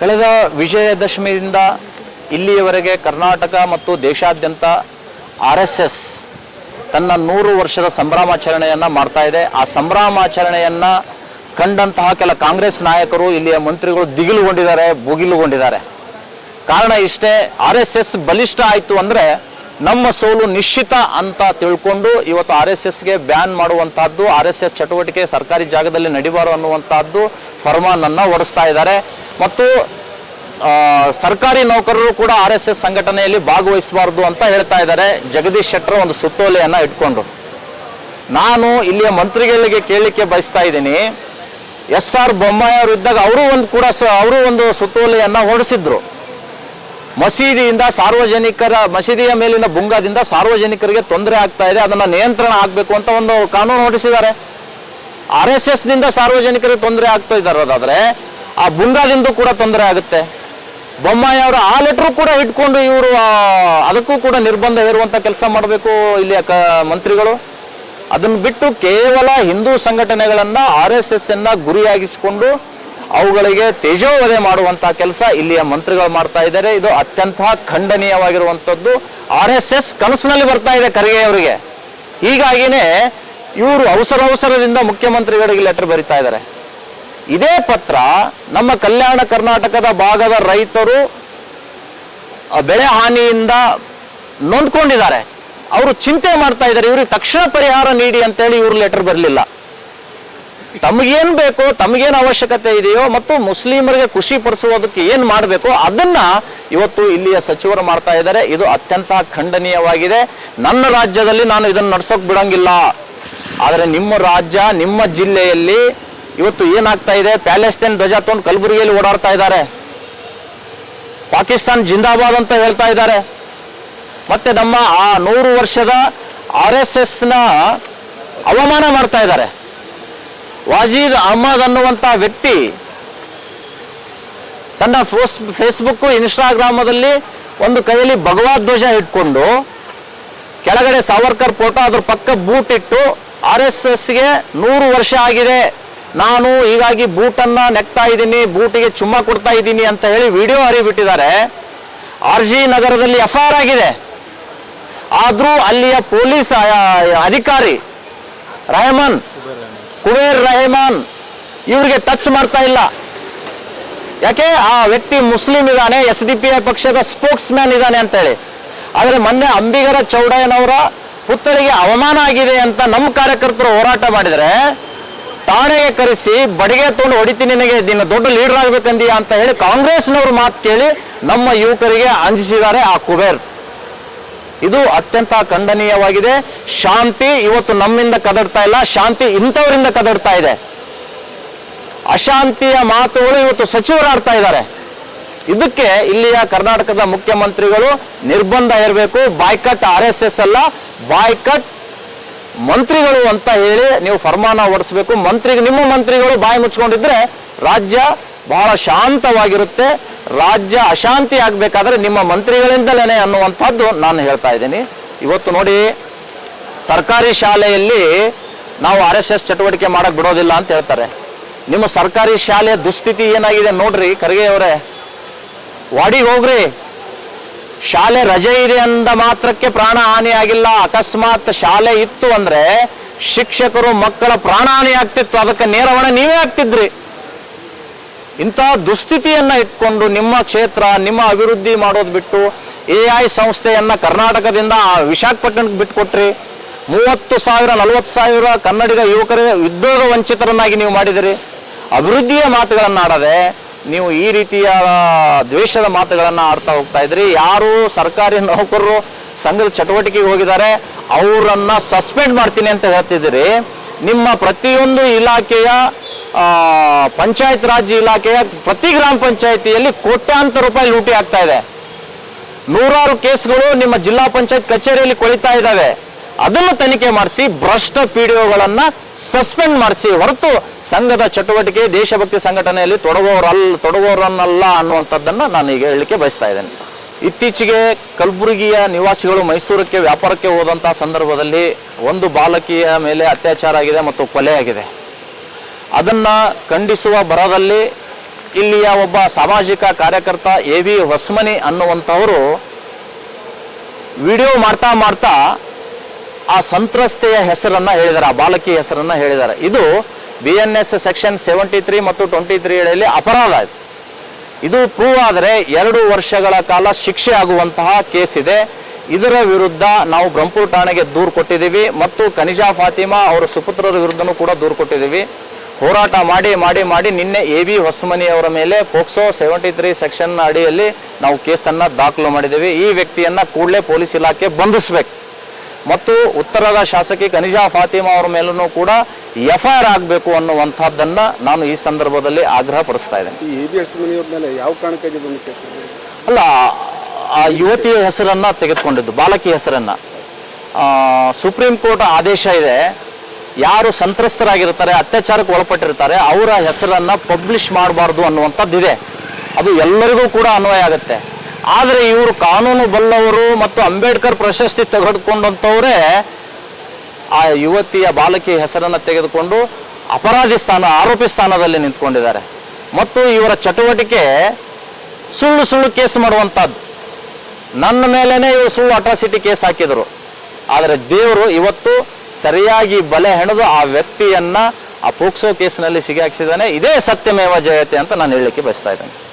ಕಳೆದ ವಿಜಯದಶಮಿಯಿಂದ ಇಲ್ಲಿಯವರೆಗೆ ಕರ್ನಾಟಕ ಮತ್ತು ದೇಶಾದ್ಯಂತ ಆರ್ ಎಸ್ ಎಸ್ ತನ್ನ ನೂರು ವರ್ಷದ ಸಂಭ್ರಮಾಚರಣೆಯನ್ನು ಮಾಡ್ತಾ ಇದೆ. ಆ ಸಂಭ್ರಮಾಚರಣೆಯನ್ನು ಕಂಡಂತಹ ಕೆಲ ಕಾಂಗ್ರೆಸ್ ನಾಯಕರು, ಇಲ್ಲಿಯ ಮಂತ್ರಿಗಳು ದಿಗಿಲುಗೊಂಡಿದ್ದಾರೆ, ಭುಗಿಲುಗೊಂಡಿದ್ದಾರೆ. ಕಾರಣ ಇಷ್ಟೇ, ಆರ್ ಎಸ್ ಎಸ್ ಬಲಿಷ್ಠ ಆಯಿತು ಅಂದರೆ ನಮ್ಮ ಸೋಲು ನಿಶ್ಚಿತ ಅಂತ ತಿಳ್ಕೊಂಡು ಇವತ್ತು ಆರ್ ಎಸ್ ಎಸ್ಗೆ ಬ್ಯಾನ್ ಮಾಡುವಂತಹದ್ದು, ಆರ್ ಎಸ್ ಎಸ್ ಚಟುವಟಿಕೆ ಸರ್ಕಾರಿ ಜಾಗದಲ್ಲಿ ನಡಿಬಾರು ಅನ್ನುವಂತಹದ್ದು ಫರ್ಮಾನನ್ನು ಹೊರಡಿಸ್ತಾ ಇದ್ದಾರೆ. ಮತ್ತು ಸರ್ಕಾರಿ ನೌಕರರು ಕೂಡ ಆರ್ ಎಸ್ ಎಸ್ ಸಂಘಟನೆಯಲ್ಲಿ ಭಾಗವಹಿಸಬಾರ್ದು ಅಂತ ಹೇಳ್ತಾ ಇದ್ದಾರೆ. ಜಗದೀಶ್ ಶೆಟ್ಟರ್ ಒಂದು ಸುತ್ತೋಲೆಯನ್ನು ಇಟ್ಕೊಂಡು. ನಾನು ಇಲ್ಲಿಯ ಮಂತ್ರಿಗಳಿಗೆ ಕೇಳಲಿಕ್ಕೆ ಬಯಸ್ತಾ ಇದ್ದೀನಿ. ಎಸ್ ಆರ್ ಬೊಮ್ಮಾಯಿ ಅವರು ಇದ್ದಾಗ ಅವರು ಒಂದು ಕೂಡ ಅವರು ಒಂದು ಸುತ್ತೋಲೆಯನ್ನು ಹೊರಡಿಸಿದ್ರು. ಮಸೀದಿಯಿಂದ ಸಾರ್ವಜನಿಕರ, ಮಸೀದಿಯ ಮೇಲಿನ ಬುಂಗಾದಿಂದ ಸಾರ್ವಜನಿಕರಿಗೆ ತೊಂದರೆ ಆಗ್ತಾ ಇದೆ. ಅದನ್ನ ನಿಯಂತ್ರಣ ಆಗಬೇಕು ಅಂತ ಒಂದು ಕಾನೂನು ಹೊರಡಿಸಿದ್ದಾರೆ. ಆರ್ ಎಸ್ ಎಸ್ನಿಂದ ಸಾರ್ವಜನಿಕರಿಗೆ ತೊಂದರೆ ಆಗ್ತಾ ಇದ್ದಾರೋದಾದ್ರೆ ಆ ಬುಂಗಾದಿಂದ ಕೂಡ ತೊಂದರೆ ಆಗುತ್ತೆ. ಬೊಮ್ಮಾಯಿ ಅವರು ಆ ಲೆಟ್ರು ಕೂಡ ಇಟ್ಕೊಂಡು ಇವರು ಅದಕ್ಕೂ ಕೂಡ ನಿರ್ಬಂಧ ಹೇರುವಂತ ಕೆಲಸ ಮಾಡಬೇಕು ಇಲ್ಲಿಯ ಕ, ಮಂತ್ರಿಗಳು. ಅದನ್ನು ಬಿಟ್ಟು ಕೇವಲ ಹಿಂದೂ ಸಂಘಟನೆಗಳನ್ನ ಆರ್ ಎಸ್ ಎಸ್ ಅನ್ನ ಗುರಿಯಾಗಿಸಿಕೊಂಡು ಅವುಗಳಿಗೆ ತೇಜೋವಧೆ ಮಾಡುವಂತಹ ಕೆಲಸ ಇಲ್ಲಿಯ ಮಂತ್ರಿಗಳು ಮಾಡ್ತಾ ಇದ್ದಾರೆ. ಇದು ಅತ್ಯಂತ ಖಂಡನೀಯವಾಗಿರುವಂಥದ್ದು. ಆರ್ ಎಸ್ ಎಸ್ ಕನಸಿನಲ್ಲಿ ಬರ್ತಾ ಇದೆ ಖರ್ಗೆ ಅವರಿಗೆ. ಹೀಗಾಗಿನೇ ಇವರು ಅವಸರ ಅವಸರದಿಂದ ಮುಖ್ಯಮಂತ್ರಿಗಳಿಗೆ ಲೆಟರ್ ಬರಿತಾ ಇದ್ದಾರೆ. ಇದೇ ಪತ್ರ ನಮ್ಮ ಕಲ್ಯಾಣ ಕರ್ನಾಟಕದ ಭಾಗದ ರೈತರು ಬೆಳೆ ಹಾನಿಯಿಂದ ನೊಂದ್ಕೊಂಡಿದ್ದಾರೆ. ಅವರು ಚಿಂತೆ ಮಾಡ್ತಾ ಇದ್ದಾರೆ. ಇವ್ರಿಗೆ ತಕ್ಷಣ ಪರಿಹಾರ ನೀಡಿ ಅಂತೇಳಿ ಇವ್ರ ಲೆಟರ್ ಬರಲಿಲ್ಲ. ತಮಗೇನ್ ಬೇಕೋ, ತಮಗೇನು ಅವಶ್ಯಕತೆ ಇದೆಯೋ ಮತ್ತು ಮುಸ್ಲಿಮರಿಗೆ ಖುಷಿ ಪಡಿಸುವುದಕ್ಕೆ ಏನು ಮಾಡಬೇಕು ಅದನ್ನ ಇವತ್ತು ಇಲ್ಲಿಯ ಸಚಿವರು ಮಾಡ್ತಾ ಇದ್ದಾರೆ. ಇದು ಅತ್ಯಂತ ಖಂಡನೀಯವಾಗಿದೆ. ನನ್ನ ರಾಜ್ಯದಲ್ಲಿ ನಾನು ಇದನ್ನು ನಡ್ಸೋಕ್ ಬಿಡಂಗಿಲ್ಲ. ಆದರೆ ನಿಮ್ಮ ರಾಜ್ಯ, ನಿಮ್ಮ ಜಿಲ್ಲೆಯಲ್ಲಿ ಇವತ್ತು ಏನಾಗ್ತಾ ಇದೆ? ಪ್ಯಾಲೆಸ್ಟೈನ್ ಧ್ವಜ ತಗೊಂಡು ಕಲಬುರಗಿಯಲ್ಲಿ ಓಡಾಡ್ತಾ ಇದ್ದಾರೆ. ಪಾಕಿಸ್ತಾನ್ ಜಿಂದಾಬಾದ್ ಅಂತ ಹೇಳ್ತಾ ಇದ್ದಾರೆ. ಮತ್ತೆ ನಮ್ಮ ಆ ನೂರು ವರ್ಷದ ಆರ್ ಎಸ್ ಎಸ್ನ ಅವಮಾನ ಮಾಡ್ತಾ ಇದ್ದಾರೆ. ವಾಜೀದ್ ಅಹಮದ್ ಅನ್ನುವಂತ ವ್ಯಕ್ತಿ ತನ್ನ ಫೋಸ್ ಫೇಸ್ಬುಕ್ ಇನ್ಸ್ಟಾಗ್ರಾಮದಲ್ಲಿ ಒಂದು ಕೈಯಲ್ಲಿ ಭಗವಾದ್ ಧ್ವಜ ಇಟ್ಕೊಂಡು ಕೆಳಗಡೆ ಸಾವರ್ಕರ್ ಫೋಟೋ ಅದ್ರ ಪಕ್ಕ ಬೂಟ್ ಇಟ್ಟು ಆರ್ ಎಸ್ ಎಸ್ಗೆ ನೂರು ವರ್ಷ ಆಗಿದೆ. ನಾನು ಹೀಗಾಗಿ ಬೂಟನ್ನ ನೆಕ್ತಾ ಇದ್ದೀನಿ, ಬೂಟಿಗೆ ಚುಮ್ಮ ಕೊಡ್ತಾ ಇದ್ದೀನಿ ಅಂತ ಹೇಳಿ ವಿಡಿಯೋ ಹರಿಬಿಟ್ಟಿದ್ದಾರೆ. ಆರ್ ಜಿ ನಗರದಲ್ಲಿ ಎಫ್ ಆಗಿದೆ. ಆದರೂ ಅಲ್ಲಿಯ ಪೊಲೀಸ್ ಅಧಿಕಾರಿ ರೆಹಮಾನ್, ಕುಬೇರ್ ರೆಹಮಾನ್ ಇವರಿಗೆ ಟಚ್ ಮಾಡ್ತಾ ಇಲ್ಲ. ಯಾಕೆ? ಆ ವ್ಯಕ್ತಿ ಮುಸ್ಲಿಂ ಇದ್ದಾನೆ, ಎಸ್ ಡಿ ಪಿ ಐ ಪಕ್ಷದ ಸ್ಪೋಕ್ಸ್ ಮ್ಯಾನ್ ಇದ್ದಾನೆ ಅಂತೇಳಿ ಆದರೆ ಮೊನ್ನೆ ಅಂಬಿಗರ ಚೌಡಯ್ಯನವರ ಪುತ್ಥಳಿಗೆ ಅವಮಾನ ಆಗಿದೆ ಅಂತ ನಮ್ಮ ಕಾರ್ಯಕರ್ತರು ಹೋರಾಟ ಮಾಡಿದರೆ ಠಾಣೆಗೆ ಕರೆಸಿ, ಬಡಿಗೆ ತಗೊಂಡು ಹೊಡಿತೀನಿ ನಿನಗೆ, ನಿನ್ನ ದೊಡ್ಡ ಲೀಡರ್ ಆಗ್ಬೇಕಂದೀಯ ಅಂತ ಹೇಳಿ ಕಾಂಗ್ರೆಸ್ನವ್ರ ಮಾತು ಕೇಳಿ ನಮ್ಮ ಯುವಕರಿಗೆ ಅಂಜಿಸಿದ್ದಾರೆ ಆ ಕುಬೇರ್. ಇದು ಅತ್ಯಂತ ಖಂಡನೀಯವಾಗಿದೆ. ಶಾಂತಿ ಇವತ್ತು ನಮ್ಮಿಂದ ಕದಡ್ತಾ ಇಲ್ಲ. ಶಾಂತಿ ಇಂಥವರಿಂದ ಕದಡ್ತಾ ಇದೆ. ಅಶಾಂತಿಯ ಮಾತುಗಳು ಇವತ್ತು ಸಚಿವರಾಡ್ತಾ ಇದ್ದಾರೆ. ಇದಕ್ಕೆ ಇಲ್ಲಿಯ ಕರ್ನಾಟಕದ ಮುಖ್ಯಮಂತ್ರಿಗಳು ನಿರ್ಬಂಧ ಇರಬೇಕು ಬಾಯ್ಕಟ್ ಆರ್ ಎಸ್ ಎಸ್ ಅಲ್ಲ, ಬಾಯ್ಕಟ್ ಮಂತ್ರಿಗಳು ಅಂತ ಹೇಳಿ ನೀವು ಫರ್ಮಾನ ಹೊಡಿಸ್ಬೇಕು ಮಂತ್ರಿ ನಿಮ್ಮ ಮಂತ್ರಿಗಳು ಬಾಯಿ ಮುಚ್ಕೊಂಡಿದ್ರೆ ರಾಜ್ಯ ಬಹಳ ಶಾಂತವಾಗಿರುತ್ತೆ. ರಾಜ್ಯ ಅಶಾಂತಿ ಆಗ್ಬೇಕಾದ್ರೆ ನಿಮ್ಮ ಮಂತ್ರಿಗಳಿಂದಲೇ ಅನ್ನುವಂಥದ್ದು ನಾನು ಹೇಳ್ತಾ ಇದ್ದೀನಿ. ಇವತ್ತು ನೋಡಿ, ಸರ್ಕಾರಿ ಶಾಲೆಯಲ್ಲಿ ನಾವು ಆರ್ ಎಸ್ ಎಸ್ ಚಟುವಟಿಕೆ ಮಾಡಕ್ ಬಿಡೋದಿಲ್ಲ ಅಂತ ಹೇಳ್ತಾರೆ. ನಿಮ್ಮ ಸರ್ಕಾರಿ ಶಾಲೆಯ ದುಸ್ಥಿತಿ ಏನಾಗಿದೆ ನೋಡ್ರಿ ಖರ್ಗೆ ಅವರೇ. ವಾಡಿಗೆ ಹೋಗ್ರಿ. ಶಾಲೆ ರಜೆ ಇದೆ ಅಂದ ಮಾತ್ರಕ್ಕೆ ಪ್ರಾಣ ಹಾನಿ ಆಗಿಲ್ಲ ಅಕಸ್ಮಾತ್ ಶಾಲೆ ಇತ್ತು ಅಂದ್ರೆ ಶಿಕ್ಷಕರು ಮಕ್ಕಳ ಪ್ರಾಣ ಹಾನಿ ಆಗ್ತಿತ್ತು. ಅದಕ್ಕೆ ನೇರ ಹೊಣೆ ನೀವೇ ಆಗ್ತಿದ್ರಿ. ಇಂತಹ ದುಸ್ಥಿತಿಯನ್ನ ಇಟ್ಕೊಂಡು ನಿಮ್ಮ ಕ್ಷೇತ್ರ, ನಿಮ್ಮ ಅಭಿವೃದ್ಧಿ ಮಾಡೋದು ಬಿಟ್ಟು ಎ ಐ ಸಂಸ್ಥೆಯನ್ನ ಕರ್ನಾಟಕದಿಂದ ವಿಶಾಖಪಟ್ಟಣಕ್ಕೆ ಬಿಟ್ಕೊಟ್ರಿ. ಮೂವತ್ತು ಸಾವಿರ, ನಲವತ್ತು ಸಾವಿರ ಕನ್ನಡಿಗ ಯುವಕರೇ ಉದ್ಯೋಗ ವಂಚಿತರನ್ನಾಗಿ ನೀವು ಮಾಡಿದಿರಿ. ಅಭಿವೃದ್ಧಿಯ ಮಾತುಗಳನ್ನು ಆಡದೆ ನೀವು ಈ ರೀತಿಯ ದ್ವೇಷದ ಮಾತುಗಳನ್ನು ಆಡ್ತಾ ಹೋಗ್ತಾ ಇದ್ರಿ. ಯಾರು ಸರ್ಕಾರಿ ನೌಕರರು ಸಂಘದ ಚಟುವಟಿಕೆಗೆ ಹೋಗಿದ್ದಾರೆ, ಅವರನ್ನ ಸಸ್ಪೆಂಡ್ ಮಾಡ್ತೀನಿ ಅಂತ ಹೇಳ್ತಿದ್ದೀರಿ. ನಿಮ್ಮ ಪ್ರತಿಯೊಂದು ಇಲಾಖೆಯ ಪಂಚಾಯತ್ ರಾಜ್ ಇಲಾಖೆಯ ಪ್ರತಿ ಗ್ರಾಮ ಪಂಚಾಯತಿಯಲ್ಲಿ ಕೋಟ್ಯಾಂತರ ರೂಪಾಯಿ ಲೂಟಿ ಆಗ್ತಾ ಇದೆ. ನೂರಾರು ಕೇಸ್ಗಳು ನಿಮ್ಮ ಜಿಲ್ಲಾ ಪಂಚಾಯತ್ ಕಚೇರಿಯಲ್ಲಿ ಕೊಳಿತಾ ಇದ್ದಾವೆ. ಅದನ್ನು ತನಿಖೆ ಮಾಡಿಸಿ ಭ್ರಷ್ಟ ಪಿಡಿಒಗಳನ್ನ ಸಸ್ಪೆಂಡ್ ಮಾಡಿಸಿ ಹೊರತು ಸಂಘದ ಚಟುವಟಿಕೆ, ದೇಶಭಕ್ತಿ ಸಂಘಟನೆಯಲ್ಲಿ ತೊಡಗೋರಲ್ ತೊಡಗೋರನ್ನಲ್ಲ ಅನ್ನುವಂಥದ್ದನ್ನ ನಾನು ಈಗ ಹೇಳಲಿಕ್ಕೆ ಬಯಸ್ತಾ ಇದ್ದೇನೆ. ಇತ್ತೀಚೆಗೆ ಕಲಬುರಗಿಯ ನಿವಾಸಿಗಳು ಮೈಸೂರಕ್ಕೆ, ವ್ಯಾಪಾರಕ್ಕೆ ಹೋದಂತಹ ಸಂದರ್ಭದಲ್ಲಿ ಒಂದು ಬಾಲಕಿಯ ಮೇಲೆ ಅತ್ಯಾಚಾರ ಆಗಿದೆ ಮತ್ತು ಕೊಲೆ ಆಗಿದೆ. ಅದನ್ನ ಖಂಡಿಸುವ ಬರದಲ್ಲಿ ಇಲ್ಲಿಯ ಒಬ್ಬ ಸಾಮಾಜಿಕ ಕಾರ್ಯಕರ್ತ ಎ ವಿ ಹೊಸ್ಮನಿ ಅನ್ನುವಂಥವರು ವಿಡಿಯೋ ಮಾಡ್ತಾ ಮಾಡ್ತಾ ಆ ಸಂತ್ರಸ್ತೆಯ ಹೆಸರನ್ನ ಹೇಳಿದ್ದಾರೆ, ಆ ಬಾಲಕಿ ಹೆಸರನ್ನ ಹೇಳಿದ್ದಾರೆ. ಇದು B N S section seventy three ಮತ್ತು ಟ್ವೆಂಟಿ ತ್ರೀ ಅಪರಾಧ ಇದು. ಇದು ಪ್ರೂವ್ ಆದರೆ ಎರಡು ವರ್ಷಗಳ ಕಾಲ ಶಿಕ್ಷೆ ಆಗುವಂತಹ ಕೇಸ್ ಇದೆ. ಇದರ ವಿರುದ್ಧ ನಾವು ಬ್ರಹ್ಮಪುರ ಠಾಣೆಗೆ ದೂರು ಕೊಟ್ಟಿದ್ದೀವಿ ಮತ್ತು ಖನಿಜಾ ಫಾತಿಮಾ ಅವರ ಸುಪುತ್ರರ ವಿರುದ್ಧನೂ ಕೂಡ ದೂರು ಕೊಟ್ಟಿದ್ದೀವಿ. ಹೋರಾಟ ಮಾಡಿ ಮಾಡಿ ಮಾಡಿ ನಿನ್ನೆ ಎ ವಿ ಹೊಸಮನಿ ಅವರ ಮೇಲೆ ಪೋಕ್ಸೋ ಸೆವೆಂಟಿ ತ್ರೀ ಸೆಕ್ಷನ್ ಅಡಿಯಲ್ಲಿ ನಾವು ಕೇಸನ್ನು ದಾಖಲು ಮಾಡಿದ್ದೀವಿ. ಈ ವ್ಯಕ್ತಿಯನ್ನ ಕೂಡಲೇ ಪೊಲೀಸ್ ಇಲಾಖೆ ಬಂಧಿಸಬೇಕು. ಮತ್ತು ಉತ್ತರದ ಶಾಸಕಿ ಖನಿಜಾ ಫಾತಿಮಾ ಅವರ ಮೇಲೂ ಕೂಡ ಎಫ್ ಐ ಆರ್ ಆಗಬೇಕು ಅನ್ನುವಂಥದ್ದನ್ನು ನಾನು ಈ ಸಂದರ್ಭದಲ್ಲಿ ಆಗ್ರಹ ಪಡಿಸ್ತಾ ಇದ್ದೇನೆ. ಯಾವ ಕಾರಣಕ್ಕಾಗಿ ಅಲ್ಲ ಆ ಯುವತಿಯ ಹೆಸರನ್ನು ತೆಗೆದುಕೊಂಡಿದ್ದು ಬಾಲಕಿ ಹೆಸರನ್ನು. ಸುಪ್ರೀಂ ಕೋರ್ಟ್ ಆದೇಶ ಇದೆ ಯಾರು ಸಂತ್ರಸ್ತರಾಗಿರ್ತಾರೆ ಅತ್ಯಾಚಾರಕ್ಕೆ ಒಳಪಟ್ಟಿರ್ತಾರೆ ಅವರ ಹೆಸರನ್ನು ಪಬ್ಲಿಷ್ ಮಾಡಬಾರ್ದು ಅನ್ನುವಂಥದ್ದಿದೆ. ಅದು ಎಲ್ಲರಿಗೂ ಕೂಡ ಅನ್ವಯ ಆಗುತ್ತೆ. ಆದರೆ ಇವರು ಕಾನೂನು ಬಲ್ಲವರು ಮತ್ತು ಅಂಬೇಡ್ಕರ್ ಪ್ರಶಸ್ತಿ ತೆಗೆದುಕೊಂಡಂಥವರೇ ಆ ಯುವತಿಯ ಬಾಲಕಿ ಹೆಸರನ್ನು ತೆಗೆದುಕೊಂಡು ಅಪರಾಧಿ ಸ್ಥಾನ, ಆರೋಪಿ ಸ್ಥಾನದಲ್ಲಿ ನಿಂತ್ಕೊಂಡಿದ್ದಾರೆ. ಮತ್ತು ಇವರ ಚಟುವಟಿಕೆ ಸುಳ್ಳು ಸುಳ್ಳು ಕೇಸ್ ಮಾಡುವಂಥದ್ದು. ನನ್ನ ಮೇಲೇ ಇವರು ಸುಳ್ಳು ಅಟ್ರಾಸಿಟಿ ಕೇಸ್ ಹಾಕಿದರು. ಆದರೆ ದೇವರು ಇವತ್ತು ಸರಿಯಾಗಿ ಬಲೆ ಹೆಣೆದು ಆ ವ್ಯಕ್ತಿಯನ್ನ ಆ ಪೋಕ್ಸೋ ಕೇಸ್ನಲ್ಲಿ ಸಿಗಾಕ್ಸಿದ್ದಾನೆ. ಇದೇ ಸತ್ಯಮೇವ ಜಯತೆ ಅಂತ ನಾನು ಹೇಳಲಿಕ್ಕೆ ಬಯಸ್ತಾ ಇದ್ದೇನೆ.